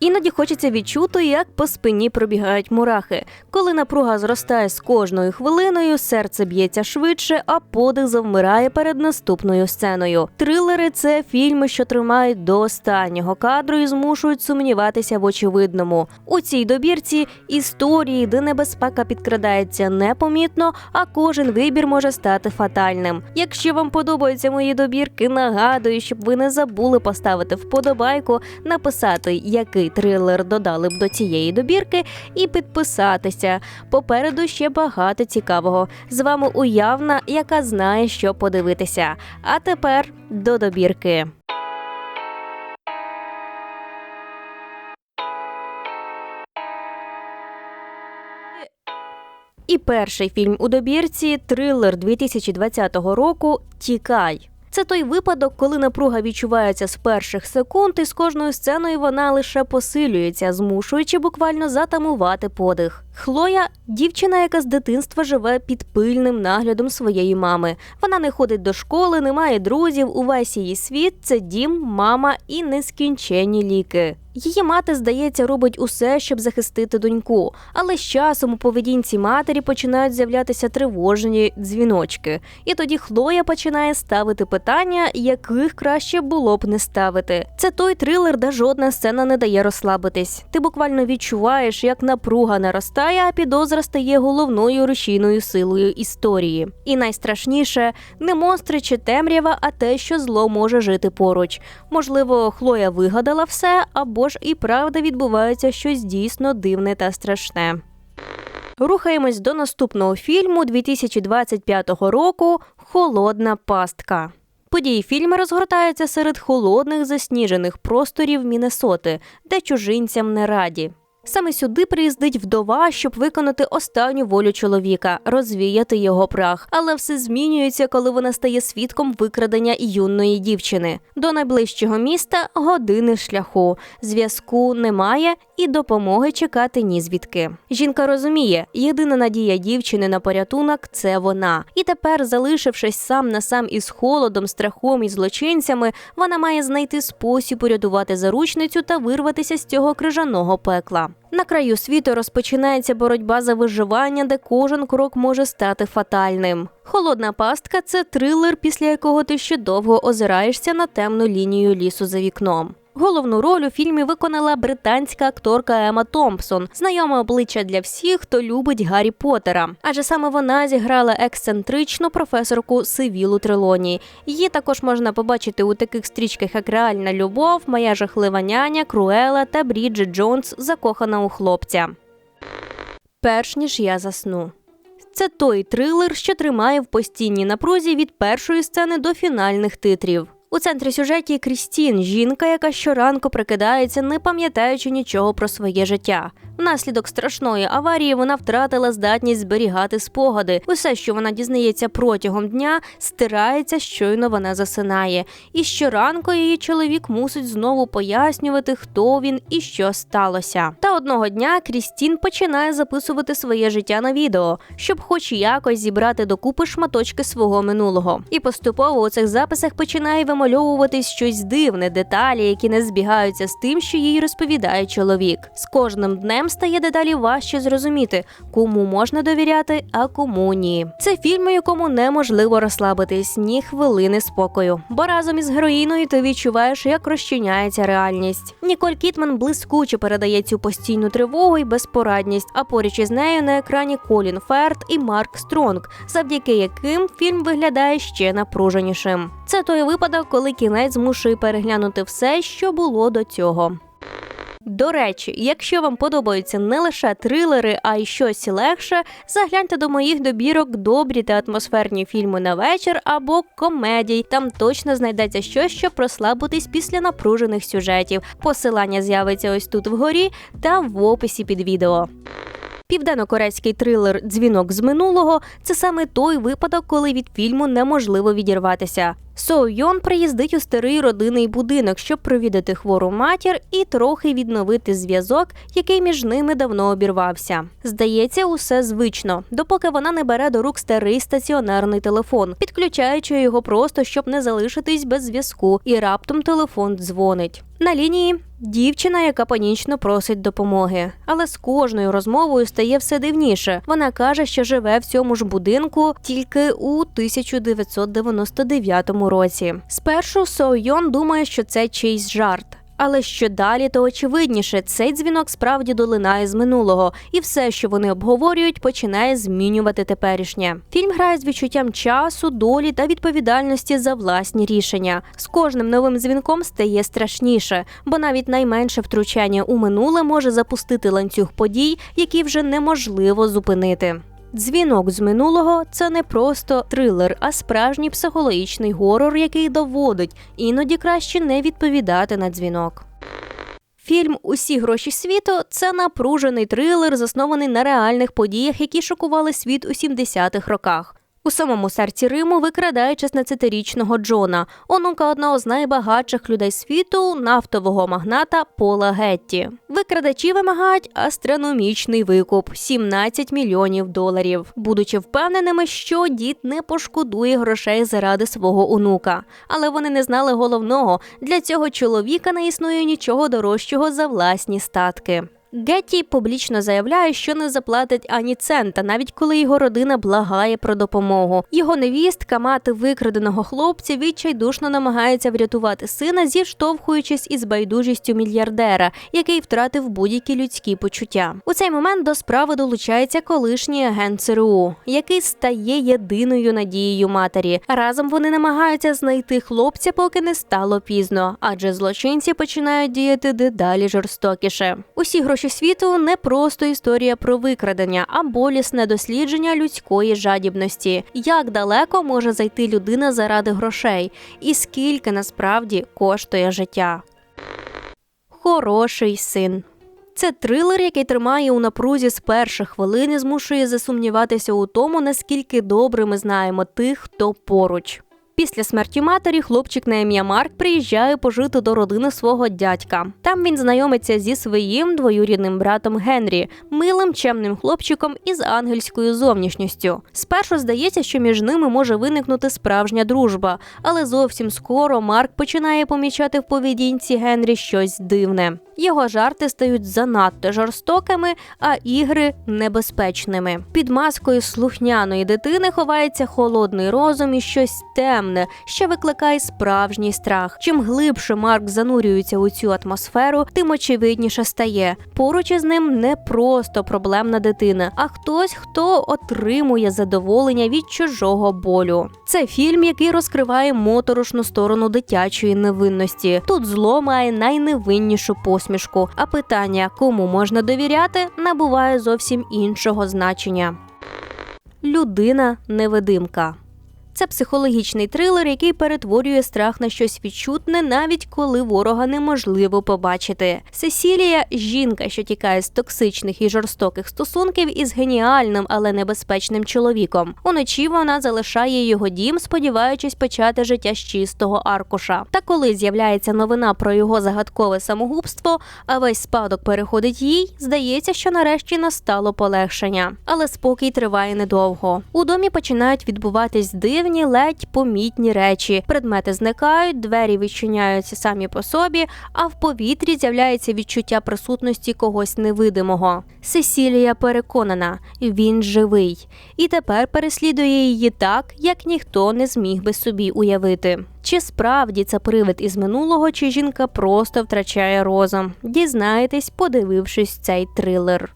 Іноді хочеться відчути, як по спині пробігають мурахи. Коли напруга зростає з кожною хвилиною, серце б'ється швидше, а подих завмирає перед наступною сценою. Трилери це фільми, що тримають до останнього кадру і змушують сумніватися в очевидному. У цій добірці історії, де небезпека підкрадається непомітно, а кожен вибір може стати фатальним. Якщо вам подобаються мої добірки, нагадую, щоб ви не забули поставити вподобайку, написати, який трилер додали б до цієї добірки, і підписатися. Попереду ще багато цікавого. З вами уявна, яка знає, що подивитися. А тепер до добірки. І перший фільм у добірці трилер 2020 року Тікай. Це той випадок, коли напруга відчувається з перших секунд, і з кожною сценою вона лише посилюється, змушуючи буквально затамувати подих. Хлоя дівчина, яка з дитинства живе під пильним наглядом своєї мами. Вона не ходить до школи, не має друзів. Увесь її світ це дім, мама і нескінченні ліки. Її мати, здається, робить усе, щоб захистити доньку, але з часом у поведінці матері починають з'являтися тривожні дзвіночки. І тоді Хлоя починає ставити питання, яких краще було б не ставити. Це той трилер, де жодна сцена не дає розслабитись. Ти буквально відчуваєш, як напруга наростає, а підозра стає головною рушійною силою історії. І найстрашніше не монстри чи темрява, а те, що зло може жити поруч. Можливо, Хлоя вигадала все, або ж і правда відбувається щось дійсно дивне та страшне. Рухаємось до наступного фільму 2025 року Холодна пастка. Події фільму розгортаються серед холодних засніжених просторів Міннесоти, де чужинцям не раді. Саме сюди приїздить вдова, щоб виконати останню волю чоловіка, розвіяти його прах. Але все змінюється, коли вона стає свідком викрадення юної дівчини. До найближчого міста години шляху. Зв'язку немає і допомоги чекати ні звідки. Жінка розуміє, єдина надія дівчини на порятунок це вона. І тепер, залишившись сам на сам із холодом, страхом і злочинцями, вона має знайти спосіб урятувати заручницю та вирватися з цього крижаного пекла. На краю світу розпочинається боротьба за виживання, де кожен крок може стати фатальним. Холодна пастка це трилер, після якого ти ще довго озираєшся на темну лінію лісу за вікном. Головну роль у фільмі виконала британська акторка Ема Томпсон, знайоме обличчя для всіх, хто любить Гаррі Поттера. Адже саме вона зіграла ексцентричну професорку Сивілу Трелоні. Її також можна побачити у таких стрічках, як Реальна любов, Моя жахлива няня, Круела та Бріджит Джонс, закохана у хлопця. Перш ніж я засну. Це той трилер, що тримає в постійній напрузі від першої сцени до фінальних титрів. У центрі сюжеті Крістін, жінка, яка щоранку прикидається, не пам'ятаючи нічого про своє життя. Внаслідок страшної аварії вона втратила здатність зберігати спогади. Усе, що вона дізнається протягом дня, стирається, щойно вона засинає. І щоранку її чоловік мусить знову пояснювати, хто він і що сталося. Та одного дня Крістін починає записувати своє життя на відео, щоб, хоч якось, зібрати докупи шматочки свого минулого. І поступово у цих записах починає вимальовуватись щось дивне, деталі, які не збігаються з тим, що їй розповідає чоловік. З кожним днем стає дедалі важче зрозуміти, кому можна довіряти, а кому ні. Це фільм, у якому неможливо розслабитись ні хвилини спокою. Бо разом із героїною ти відчуваєш, як розчиняється реальність. Ніколь Кітман блискуче передає цю постійну тривогу і безпорадність. А поруч із нею на екрані Колін Ферт і Марк Стронг, завдяки яким фільм виглядає ще напруженішим. Це той випадок, коли кінець змушує переглянути все, що було до цього. До речі, якщо вам подобаються не лише трилери, а й щось легше, загляньте до моїх добірок добрі та атмосферні фільми на вечір або комедій. Там точно знайдеться щось, щоб прослабитись після напружених сюжетів. Посилання з'явиться ось тут вгорі та в описі під відео. Південно-корейський трилер Дзвінок з минулого це саме той випадок, коли від фільму неможливо відірватися. Соу Йон приїздить у старий родинний будинок, щоб провідати хвору матір і трохи відновити зв'язок, який між ними давно обірвався. Здається, усе звично, допоки вона не бере до рук старий стаціонарний телефон, підключаючи його просто, щоб не залишитись без зв'язку, і раптом телефон дзвонить. На лінії дівчина, яка панічно просить допомоги, але з кожною розмовою стає все дивніше. Вона каже, що живе в цьому ж будинку тільки у 1999 році. Спершу Сойон думає, що це чийсь жарт. Але що далі, то очевидніше, цей дзвінок справді долинає з минулого, і все, що вони обговорюють, починає змінювати теперішнє. Фільм грає з відчуттям часу, долі та відповідальності за власні рішення. З кожним новим дзвінком стає страшніше, бо навіть найменше втручання у минуле може запустити ланцюг подій, які вже неможливо зупинити. Дзвінок з минулого це не просто трилер, а справжній психологічний горор, який доводить, іноді краще не відповідати на дзвінок. Фільм Усі гроші світу це напружений трилер, заснований на реальних подіях, які шокували світ у 70-х роках. У самому серці Риму викрадає 16-річного Джона, онука одного з найбагатших людей світу, нафтового магната Пола Гетті. Викрадачі вимагають астрономічний викуп 17 мільйонів доларів, будучи впевненими, що дід не пошкодує грошей заради свого онука. Але вони не знали головного для цього чоловіка не існує нічого дорожчого за власні статки. Гетті публічно заявляє, що не заплатить ані цента, навіть коли його родина благає про допомогу. Його невістка, мати викраденого хлопця, відчайдушно намагається врятувати сина, зіштовхуючись із байдужістю мільярдера, який втратив будь-які людські почуття. У цей момент до справи долучається колишній агент ЦРУ, який стає єдиною надією матері. Разом вони намагаються знайти хлопця, поки не стало пізно, адже злочинці починають діяти дедалі жорстокіше. Усі гроші світу не просто історія про викрадення, а болісне дослідження людської жадібності. Як далеко може зайти людина заради грошей, і скільки насправді коштує життя. Хороший син. Це трилер, який тримає у напрузі з перших хвилин і змушує засумніватися у тому, наскільки добре ми знаємо тих, хто поруч. Після смерті матері хлопчик на ім'я Марк приїжджає пожити до родини свого дядька. Там він знайомиться зі своїм двоюрідним братом Генрі, милим чемним хлопчиком із ангельською зовнішністю. Спершу здається, що між ними може виникнути справжня дружба, але зовсім скоро Марк починає помічати в поведінці Генрі щось дивне. Його жарти стають занадто жорстокими, а ігри небезпечними. Під маскою слухняної дитини ховається холодний розум і щось темне, що викликає справжній страх. Чим глибше Марк занурюється у цю атмосферу, тим очевидніше стає. Поруч із ним не просто проблемна дитина, а хтось, хто отримує задоволення від чужого болю. Це фільм, який розкриває моторошну сторону дитячої невинності. Тут зло має найневиннішу посмішку, а питання, кому можна довіряти, набуває зовсім іншого значення. Людина невидимка. Це психологічний трилер, який перетворює страх на щось відчутне, навіть коли ворога неможливо побачити. Сесілія жінка, що тікає з токсичних і жорстоких стосунків із геніальним, але небезпечним чоловіком. Уночі вона залишає його дім, сподіваючись почати життя з чистого аркуша. Та коли з'являється новина про його загадкове самогубство, а весь спадок переходить їй, здається, що нарешті настало полегшення. Але спокій триває недовго. У домі починають відбуватись дивні дивні, ледь помітні речі. Предмети зникають, двері відчиняються самі по собі, а в повітрі з'являється відчуття присутності когось невидимого. Сесілія переконана, він живий, і тепер переслідує її так, як ніхто не зміг би собі уявити. Чи справді це привид із минулого, чи жінка просто втрачає розум? Дізнаєтесь, подивившись цей трилер.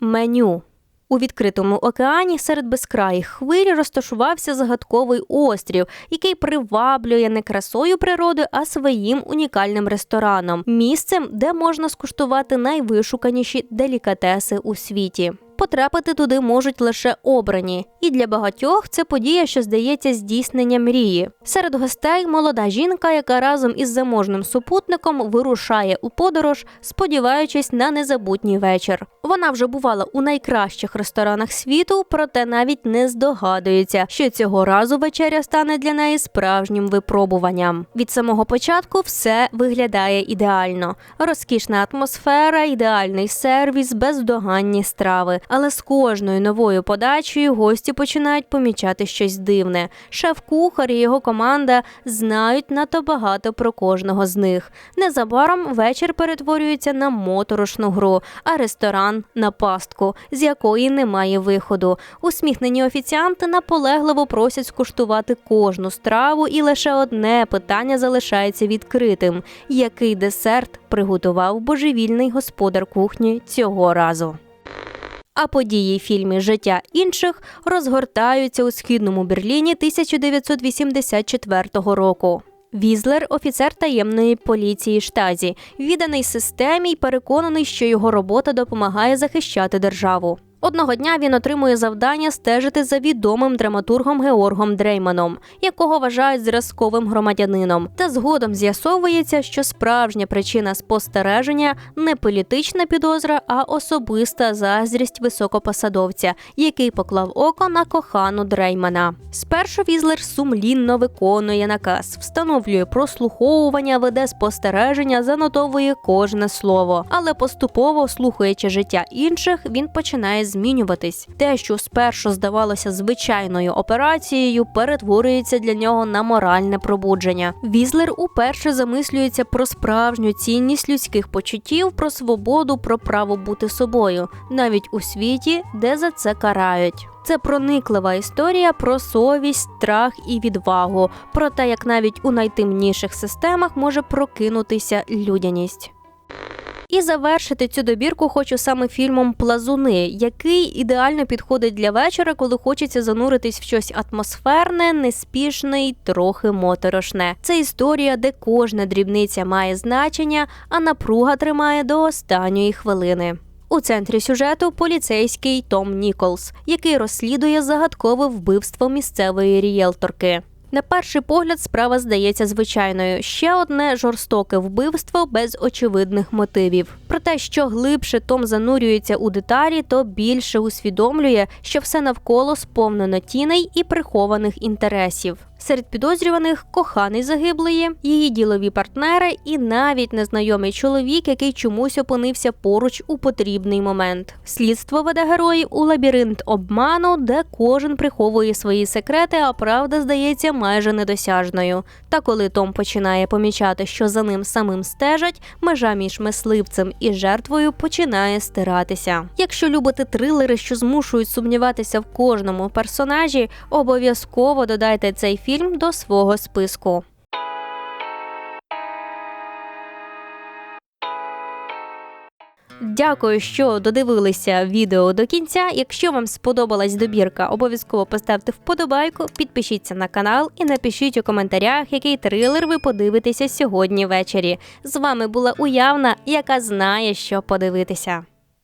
Меню у відкритому океані серед безкраїх хвиль розташувався загадковий острів, який приваблює не красою природи, а своїм унікальним рестораном місцем, де можна скуштувати найвишуканіші делікатеси у світі. Потрапити туди можуть лише обрані, і для багатьох це подія, що здається здійсненням мрії. Серед гостей молода жінка, яка разом із заможним супутником вирушає у подорож, сподіваючись на незабутній вечір. Вона вже бувала у найкращих ресторанах світу, проте навіть не здогадується, що цього разу вечеря стане для неї справжнім випробуванням. Від самого початку все виглядає ідеально: розкішна атмосфера, ідеальний сервіс, бездоганні страви. Але з кожною новою подачею гості починають помічати щось дивне. Шеф-кухар і його команда знають надто багато про кожного з них. Незабаром вечір перетворюється на моторошну гру, а ресторан на пастку, з якої немає виходу. Усміхнені офіціанти наполегливо просять скуштувати кожну страву, і лише одне питання залишається відкритим: який десерт приготував божевільний господар кухні цього разу. А події в фільмі Життя інших розгортаються у східному Берліні 1984 року. Візлер офіцер таємної поліції штазі, відданий системі й переконаний, що його робота допомагає захищати державу. Одного дня він отримує завдання стежити за відомим драматургом Георгом Дрейманом, якого вважають зразковим громадянином. Та згодом з'ясовується, що справжня причина спостереження не політична підозра, а особиста заздрість високопосадовця, який поклав око на кохану Дреймана. Спершу Візлер сумлінно виконує наказ, встановлює прослуховування, веде спостереження, занотовує кожне слово, але поступово слухаючи життя інших, він починає змінюватись. Те, що спершу здавалося звичайною операцією, перетворюється для нього на моральне пробудження. Візлер уперше замислюється про справжню цінність людських почуттів, про свободу, про право бути собою, навіть у світі, де за це карають. Це прониклива історія про совість, страх і відвагу, про те, як навіть у найтемніших системах може прокинутися людяність. І завершити цю добірку хочу саме фільмом Плазуни, який ідеально підходить для вечора, коли хочеться зануритись в щось атмосферне, неспішне й трохи моторошне. Це історія, де кожна дрібниця має значення, а напруга тримає до останньої хвилини. У центрі сюжету поліцейський Том Ніколс, який розслідує загадкове вбивство місцевої рієлторки. На перший погляд справа здається звичайною. Ще одне жорстоке вбивство без очевидних мотивів. Проте, що глибше Том занурюється у деталі, то більше усвідомлює, що все навколо сповнено тіней і прихованих інтересів. Серед підозрюваних коханий загиблої, її ділові партнери і навіть незнайомий чоловік, який чомусь опинився поруч у потрібний момент. Слідство веде героїв у лабіринт обману, де кожен приховує свої секрети, а правда здається майже недосяжною. Та коли Том починає помічати, що за ним самим стежать, межа між мисливцем і жертвою починає стиратися. Якщо любите трилери, що змушують сумніватися в кожному персонажі, обов'язково додайте цей фільм фільм до свого списку. Дякую, що додивилися відео до кінця. Якщо вам сподобалась добірка, обов'язково поставте вподобайку, підпишіться на канал і напишіть у коментарях, який трилер ви подивитеся сьогодні ввечері. З вами була уявна, яка знає, що подивитися.